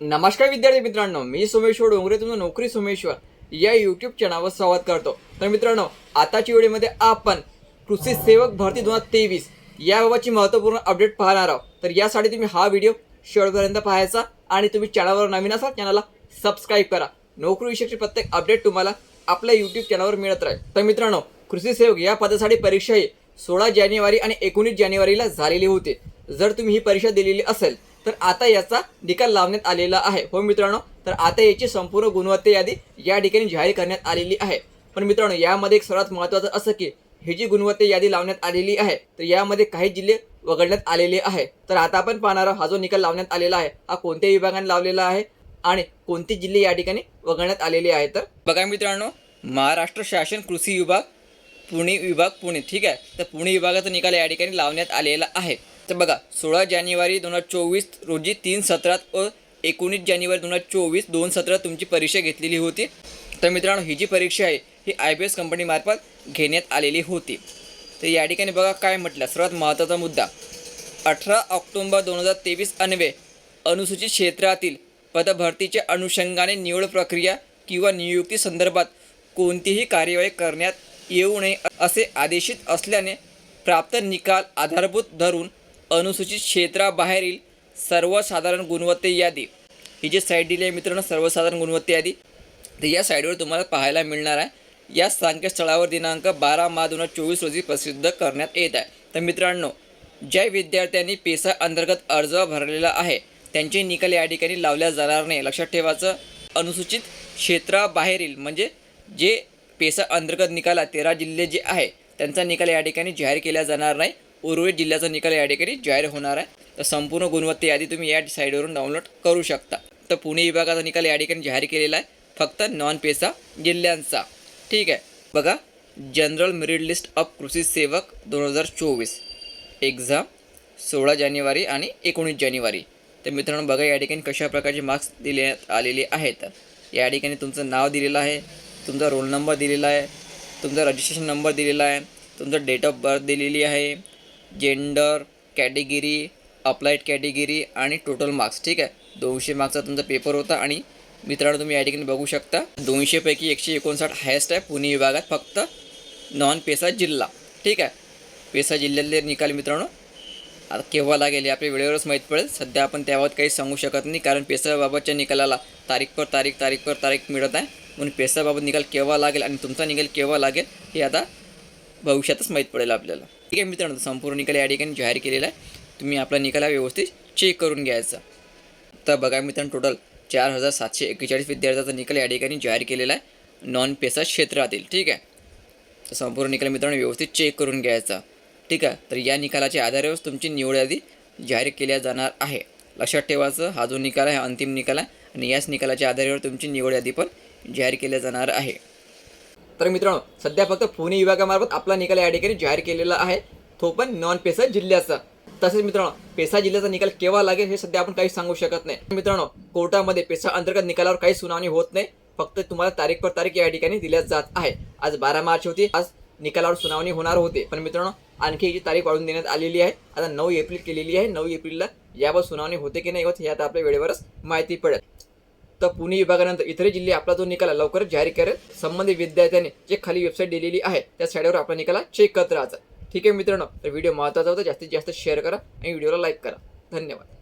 नमस्कार विद्यार्थी मित्रांनो मी सोमेश्वर डोंगरे तुमचं नोकरी सोमेश्वर या यूट्यूब चॅनलवर संवाद करतो. तर मित्रांनो आताच्या व्हिडिओमध्ये आपण कृषी सेवक भरती दोन हजार तेवीस याबाबतची महत्त्वपूर्ण अपडेट पाहणार आहोत. तर यासाठी तुम्ही हा व्हिडिओ शेवटपर्यंत पाहायचा आणि तुम्ही चॅनलवर नवीन असाल चॅनलला सबस्क्राईब करा. नोकरीविषयीची प्रत्येक अपडेट तुम्हाला आपल्या यूट्यूब चॅनलवर मिळत राहील. तर मित्रांनो कृषी सेवक या पदासाठी परीक्षा ही सोळा जानेवारी आणि एकोणीस जानेवारीला झालेली होती. जर तुम्ही ही परीक्षा दिलेली असेल तर आता याचा निकाल लावण्यात आलेला आहे. हो मित्रांनो तर आता याची संपूर्ण गुणवत्ता यादी या ठिकाणी जाहीर करण्यात आलेली आहे. पण मित्रांनो यामध्ये एक सर्वात महत्त्वाचं असं की ही जी गुणवत्ता यादी लावण्यात आलेली आहे तर यामध्ये काही जिल्हे वगळण्यात आलेले आहे. तर आता आपण पाहणार आहोत हा जो निकाल लावण्यात आलेला आहे हा कोणत्या विभागाने लावलेला आहे आणि कोणते जिल्हे या ठिकाणी वगळण्यात आलेले आहे. तर बघा मित्रांनो महाराष्ट्र शासन कृषी विभाग पुणे विभाग पुणे. ठीक आहे? तर पुणे विभागाचा निकाल या ठिकाणी लावण्यात आलेला आहे. तर बघा सोळा जानेवारी दोन हजार चोवीस रोजी तीन सत्रात व एकोणीस जानेवारी दोन हजार चोवीस दोन सत्रात तुमची परीक्षा घेतलेली होती. तर मित्रांनो ही जी परीक्षा आहे ही आय बी एस कंपनीमार्फत घेण्यात आलेली होती. तर या ठिकाणी बघा काय म्हटलं सर्वात महत्त्वाचा मुद्दा. अठरा ऑक्टोंबर दोन हजार तेवीस अन्वे अनुसूचित क्षेत्रातील पदभरतीच्या अनुषंगाने निवड प्रक्रिया किंवा नियुक्ती संदर्भात कोणतीही कार्यवाही करण्यात येऊ नये असे आदेशित असल्याने प्राप्त निकाल आधारभूत धरून अनुसूचित क्षेत्राबाहेरील सर्वसाधारण गुणवत्ते यादी. ही जी साईट दिली आहे मित्रांनो सर्वसाधारण गुणवत्ते यादी तर या साईटवर तुम्हाला पाहायला मिळणार आहे. या संकेतस्थळावर दिनांक बारा मार्च दोन हजार चोवीस रोजी प्रसिद्ध करण्यात येत आहे. तर मित्रांनो ज्या विद्यार्थ्यांनी पेसा अंतर्गत अर्ज भरलेला आहे त्यांचे निकाल या ठिकाणी लावल्या जाणार नाही. लक्षात ठेवायचं अनुसूचित क्षेत्राबाहेरील म्हणजे जे पेसा अंतर्गत निकाला तेरा जिल्हे जे आहे त्यांचा निकाल या ठिकाणी जाहीर केला जाणार नाही. उर्वरित जिल्ह्याचा निकाल या ठिकाणी जाहीर होणार आहे. तर संपूर्ण गुणवत्ता यादी तुम्ही या साईडवरून डाउनलोड करू शकता. तर पुणे विभागाचा निकाल या ठिकाणी जाहीर केलेला आहे. फक्त नॉन पेसा जिल्ह्यांचा. ठीक आहे. बघा जनरल मेरिट लिस्ट ऑफ कृषी सेवक दोन हजार चोवीस. एक्झाम सोळा जानेवारी आणि एकोणीस जानेवारी. तर मित्रांनो बघा या ठिकाणी कशा प्रकारचे मार्क्स दिलेत आलेले आहेत. या ठिकाणी तुमचं नाव दिलेलं आहे. तुमचा रोल नंबर दिलेला आहे. तुमचा रजिस्ट्रेशन नंबर दिलेला आहे. तुमचं डेट ऑफ बर्थ दिलेली आहे. जेंडर कॅटेगिरी अप्लाईड कॅटेगिरी आणि टोटल मार्क्स ठीक आहे? दोनशे मार्क्सचा तुमचा पेपर होता आणि मित्रांनो तुम्ही या ठिकाणी बघू शकता दोनशेपैकी एकशे एकोणसाठ हायेस्ट आहे पुणे विभागात फक्त नॉन पेसा जिल्हा ठीक आहे? पेसा जिल्ह्यातले निकाल मित्रांनो आता केव्हा लागेल हे आपल्या वेळेवरच माहीत पडेल. सध्या आपण त्याबाबत काही सांगू शकत नाही कारण पेसाबाबतच्या निकालाला तारीख पर तारीख तारीख पर तारीख मिळत आहे. म्हणून पेसाबाबत निकाल केव्हा लागेल आणि तुमचा निकाल केव्हा लागेल हे आता भविष्यातच माहीत पडेल आपल्याला. ठीक आहे मित्रांनो संपूर्ण निकाल या ठिकाणी जाहीर केलेला आहे. तुम्ही आपला निकाल हा व्यवस्थित चेक करून घ्यायचा. तर बघा मित्रांनो टोटल चार हजार सातशे एक्केचाळीस विद्यार्थ्याचा निकाल या ठिकाणी जाहीर केलेला आहे. नॉन पेसा क्षेत्रातील ठीक आहे. तर संपूर्ण निकाल मित्रांनो व्यवस्थित चेक करून घ्यायचा. ठीक आहे? तर या निकालाच्या आधारावरच तुमची निवड यादी जाहीर केल्या जाणार आहे. लक्षात ठेवायचं हा जो निकाल आहे हा अंतिम निकाल आहे. आणि याच निकालाच्या आधारेवर तुमची निवड यादी पण जाहीर केल्या जाणार आहे. तर मित्रांनो सध्या फक्त पुणे विभागामार्फत आपला निकाल या ठिकाणी जाहीर केलेला आहे. तो पण नॉन पेसा जिल्ह्याचा. तसेच मित्रांनो पेसा जिल्ह्याचा निकाल केव्हा लागेल हे सध्या आपण काही सांगू शकत नाही. मित्रांनो कोर्टामध्ये पेसा अंतर्गत निकालावर काही सुनावणी होत नाही. फक्त तुम्हाला तारीख पर तारीख या ठिकाणी दिल्या जात आहे. आज बारा मार्च होती. आज निकालावर सुनावणी होणार होते. पण मित्रांनो आणखी जी तारीख वाढून देण्यात आलेली आहे आता नऊ एप्रिल केलेली आहे. नऊ एप्रिलला यावर सुनावणी होते की नाही होत हे आता आपल्या वेळेवरच माहिती पडेल. तर पुणे विभागानंतर इतर जिल्हे आपला जो निकाल लवकरच जाहीर करेल संबंधित विद्यार्थ्यांनी जे खाली वेबसाईट दिलेली आहे त्या साईडवर आपला निकाला चेक करत राहायचा. ठीक आहे मित्रांनो तर व्हिडिओ महत्त्वाचा होता जास्तीत जास्त शेअर करा आणि व्हिडिओला लाईक करा. धन्यवाद.